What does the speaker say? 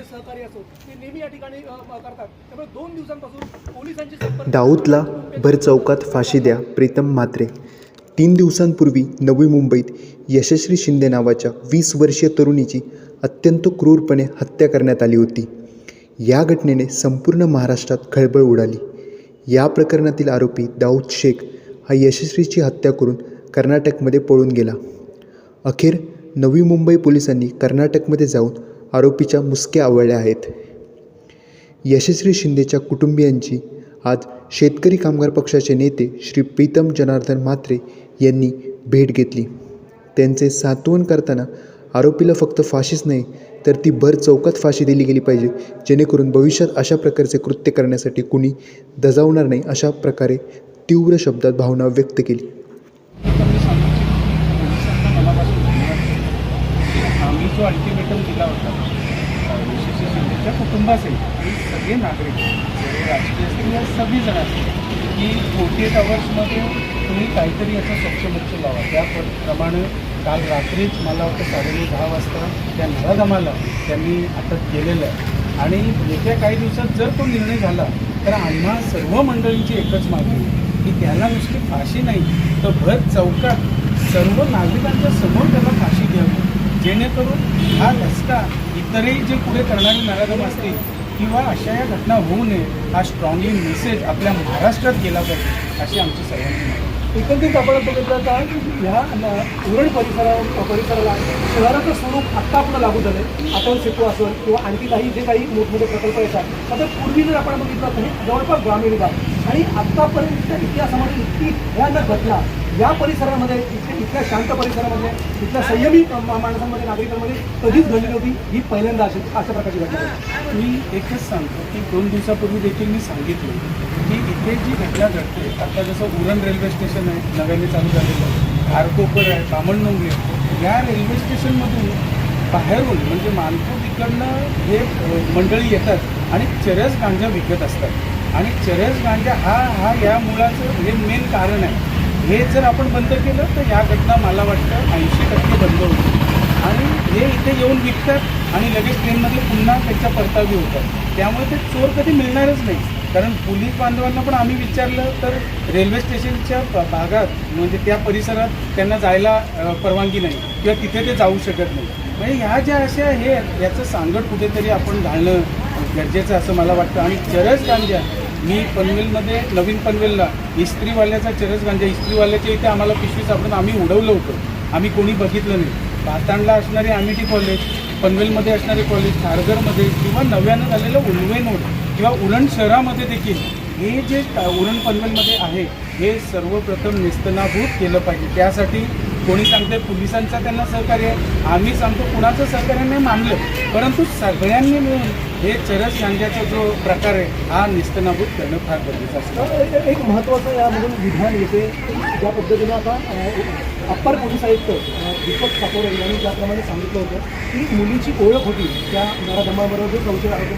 सहकार्य असो ते नेहमी या ठिकाणी करतात. त्यामुळे दोन दिवसांपासून पोलिसांची दाऊदला भर चौकात फाशी द्या प्रीतम म्हात्रे. तीन दिवसांपूर्वी नवी मुंबईत यशस्वी शिंदे नावाच्या वीस वर्षीय तरुणीची अत्यंत क्रूरपणे हत्या करण्यात आली होती. या घटनेने संपूर्ण महाराष्ट्रात खळबळ उडाली. या प्रकरणातील आरोपी दाऊद शेख हा यशस्वीची हत्या करून कर्नाटकमध्ये पळून गेला. अखेर नवी मुंबई पोलिसांनी कर्नाटकमध्ये जाऊन आरोपीच्या मुसक्या आवळल्या आहेत. यशस्वी शिंदेच्या कुटुंबियांची आज शेतकरी कामगार पक्षाचे नेते श्री प्रीतम जनार्दन म्हात्रे यांनी भेट घेतली. त्यांचे सांत्वन करताना आरोपीला फक्त फाशीच नाही तर ती भर चौकात फाशी दिली गेली पाहिजे जेणेकरून भविष्यात अशा प्रकारचे कृत्य करण्यासाठी कुणी दजावणार नाही अशा प्रकारे तीव्र शब्दात भावना व्यक्त केली मी सांगू पोलिसांना मनापासून धन्यवाद देतो. आम्ही जो अल्टिमेटम दिला होता यशस्वी शिंदेच्या कुटुंबाचे आणि सगळे नागरिक राजकीय असतील या सगळीजण असतील की फोर्टी एट आवर्समध्ये तुम्ही काहीतरी याचं स्वच्छ लावा. त्याप्रमाणे काल रात्रीच मला वाटतं साडेनऊ दहा वाजता त्या नराधमाला त्यांनी अटक केलेलं आहे. आणि येत्या काही दिवसात जर तो निर्णय झाला तर आम्हा सर्व मंडळींची एकच मागणी की त्याला नुसती फाशी नाही तर भर चौकात सर्व नागरिकांच्या समोर त्याला फाशी द्यावी. जेणेकरून हा रस्ता इतरही जे पुढे करणारे नराधम असतील किंवा अशा या घटना होऊ नये हा स्ट्रॉंगली मेसेज आपल्या महाराष्ट्रात गेला पाहिजे अशी आमची सर्वांची आहे. एकंदरीत आपण बघितलं तर ह्या उरण परिसरा परिसराला शहराचं स्वरूप आत्ता आपलं लागू झालं आहे अटल सेतू असेल किंवा आणखी काही जे काही मोठमोठे प्रकल्प येतात. आता पूर्वी जर आपण बघितलं तर हे जवळपास ग्रामीण भाग. आणि आत्तापर्यंतच्या इतिहासामध्ये इतकी भयानक घटना या परिसरामध्ये इतक्या इतक्या शांत परिसरामध्ये इथल्या संयमी माणसांमध्ये नागरिकांमध्ये कधीच घडली नव्हती ही पहिल्यांदा अशी अशा प्रकारची घटना मी एकच सांगतो की दोन दिवसापूर्वी देखील मी सांगितलं की इथे जी घटना घडते आता जसं उरण रेल्वे स्टेशन आहे नव्याने चालू झालेलं आहे घारकोपर आहे बामणडोंगरी आहे या रेल्वे स्टेशनमधून बाहेरून म्हणजे मानपूर तिकडनं हे मंडळी येतात आणि चरस गांजा विकत असतात. आणि चरस गांजा हा हा या मुळाचं हे मेन कारण आहे. हे जर आपण बंद केलं तर या घटना मला वाटतं ऐंशी टक्के बंद होतील आणि हे इथे येऊन विकतात आणि लगेच ट्रेनमध्ये पुन्हा त्याच्या परतावी होतात. त्यामुळे ते चोर कधी मिळणारच नाही. कारण पोलीस बांधवांना पण आम्ही विचारलं तर रेल्वे स्टेशनच्या भागात म्हणजे त्या परिसरात त्यांना जायला परवानगी नाही. किंवा तिथे ते जाऊ शकत नाही. म्हणजे ह्या ज्या अशा हे आहेत, याचं सांगड कुठेतरी आपण घालणं गरजेचं असं मला वाटतं. आणि चरस गांजा मी पनवेलमध्ये नवीन पनवेलला इस्त्रीवाल्याचा चरस गांजा इस्त्रीवाल्याच्या इथे आम्हाला पिशवी सापडून आम्ही उडवलं होतं. आम्ही कोणी बघितलं नाही. भातांडला असणारे आमिटी कॉलेज पनवेलमध्ये असणारे कॉलेज खारघरमध्ये किंवा नव्यानं झालेलं उलवे नोट किंवा उरण शहरामध्ये देखील हे जे उरण पनवेलमध्ये आहे हे सर्वप्रथम नेस्तनाभूत केलं पाहिजे. त्यासाठी कोणी सांगते पोलिसांचं त्यांना सहकार्य आहे. आम्ही सांगतो कुणाचं सहकार्य नाही मानलं. परंतु सगळ्यांनी मिळून हे चरस सांगण्याचा जो प्रकार आहे हा निस्तनाभूत करणं फार गरजेचं असतं. एक- महत्त्वाचं यामधून विधान येते ज्या पद्धतीनं आता अप्पर पोलीस आयुक्त दीपक ठाकोर यांनी ज्याप्रमाणे सांगितलं होतं की मुलीची ओळख होती त्या नराधमाबरोबर जो चौथे